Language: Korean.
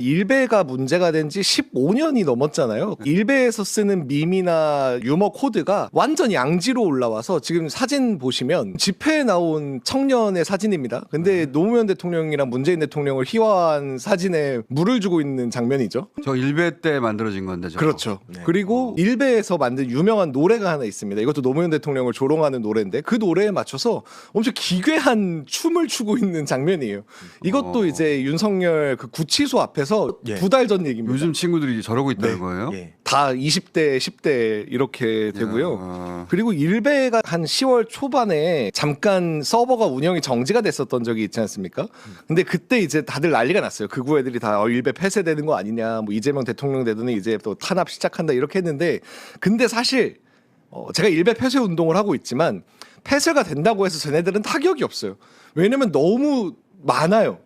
일베가 문제가 된 지 15년이 넘었잖아요. 일베에서 쓰는 밈이나 유머 코드가 완전 양지로 올라와서 지금 사진 보시면 집회에 나온 청년의 사진입니다. 근데 노무현 대통령이랑 문재인 대통령을 희화한 사진에 물을 주고 있는 장면이죠. 저 일베 때 만들어진 건데 저거. 그렇죠. 네. 그리고 일베에서 만든 유명한 노래가 하나 있습니다. 이것도 노무현 대통령을 조롱하는 노래인데 그 노래에 맞춰서 엄청 기괴한 춤을 추고 있는 장면이에요. 이것도 어. 이제 윤석열 그 구치소 앞에서 예. 두달 전 얘기입니다. 요즘 친구들이 저러고 있다는 네. 거예요? 예. 다 20대, 10대 이렇게 되고요. 야. 그리고 일베가 한 10월 초반에 잠깐 서버가 운영이 정지가 됐었던 적이 있지 않습니까? 근데 그때 이제 다들 난리가 났어요. 극우 애들이 다 어, 일베 폐쇄되는 거 아니냐, 뭐 이재명 대통령 되더니 이제 또 탄압 시작한다 이렇게 했는데, 근데 사실 어, 제가 일베 폐쇄 운동을 하고 있지만 폐쇄가 된다고 해서 쟤네들은 타격이 없어요. 왜냐면 너무 많아요.